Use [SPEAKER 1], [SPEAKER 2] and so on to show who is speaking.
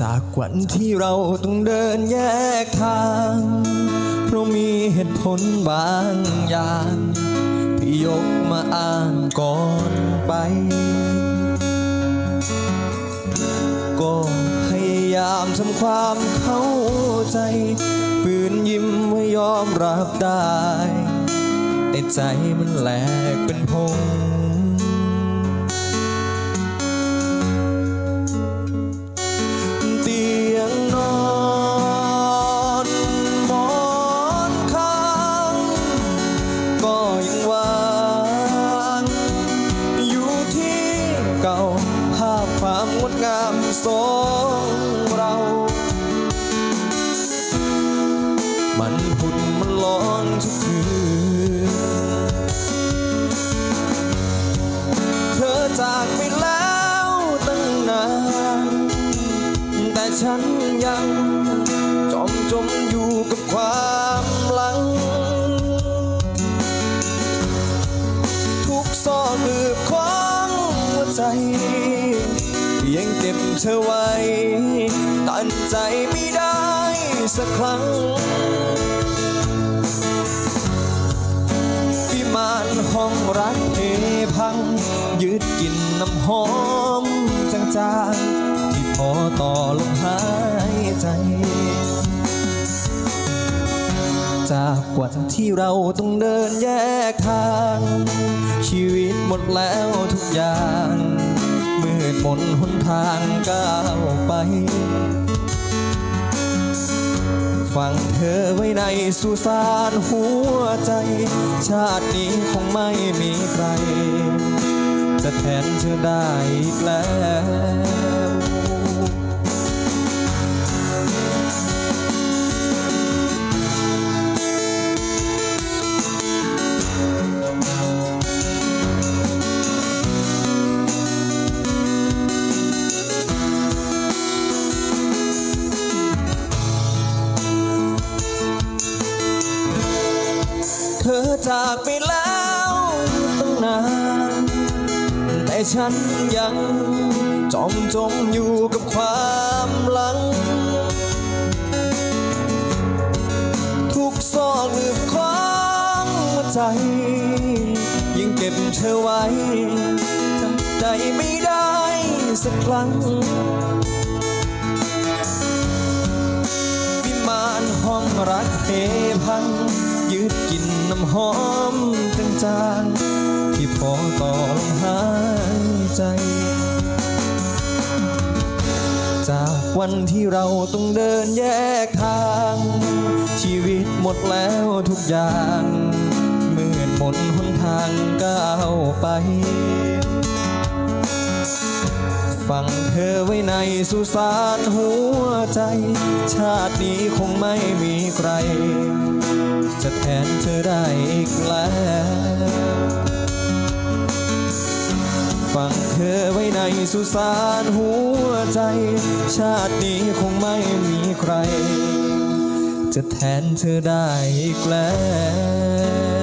[SPEAKER 1] จากวันที่เราต้องเดินแยกทาง เพราะมีเหตุผลบางอย่างที่ยกมาอ้างก่อนไป ก็พยายามทำความเข้าใจฝืนยิ้มว่ายอมรับได้ แต่ใจมันแหลกเป็นพง ความงดงามสองเรา มันหุ่นมันร้อนทุกคืน เธอจากไปแล้วตั้งนาน แต่ฉันยังจมจมอยู่กับความหลัง ทุกซอกลืบของหัวใจ ยังเก็บเธอไว้ ตันใจไม่ได้สักครั้งวิมานห้องรักเพพัง ยืดกลิ่นน้ำหอมจางๆ ที่พอต่อลมหายใจ จากวันที่เราต้องเดินแยกทาง ชีวิตหมดแล้วทุกอย่าง มืดมนหนทางก้าวไป ฟังเธอไว้ในสุสานหัวใจ ชาตินี้คงไม่มีใคร จะแทนเธอได้อีกแล้ว จากไปแล้วตั้งนาน แต่ฉันยังจมจมอยู่กับความหลัง ทุกซอกหลืบของหัวใจยังเก็บเธอไว้จำใจไม่ได้สักครั้งวิมานห้องรักเพพัง ยืดกินน้ำหอมจางๆที่พอต่อลมหายใจ จากวันที่เราต้องเดินแยกทาง ชีวิตหมดแล้วทุกอย่างมืดมนหนทางก้าวไป ฟังเธอไว้ในสุสานหัวใจ ชาตินี้คงไม่มีใคร จะแทนเธอได้อีกแล้วฟังเธอไว้ในสุสานหัวใจ ชาตินี้คงไม่มีใคร จะแทนเธอได้อีกแล้ว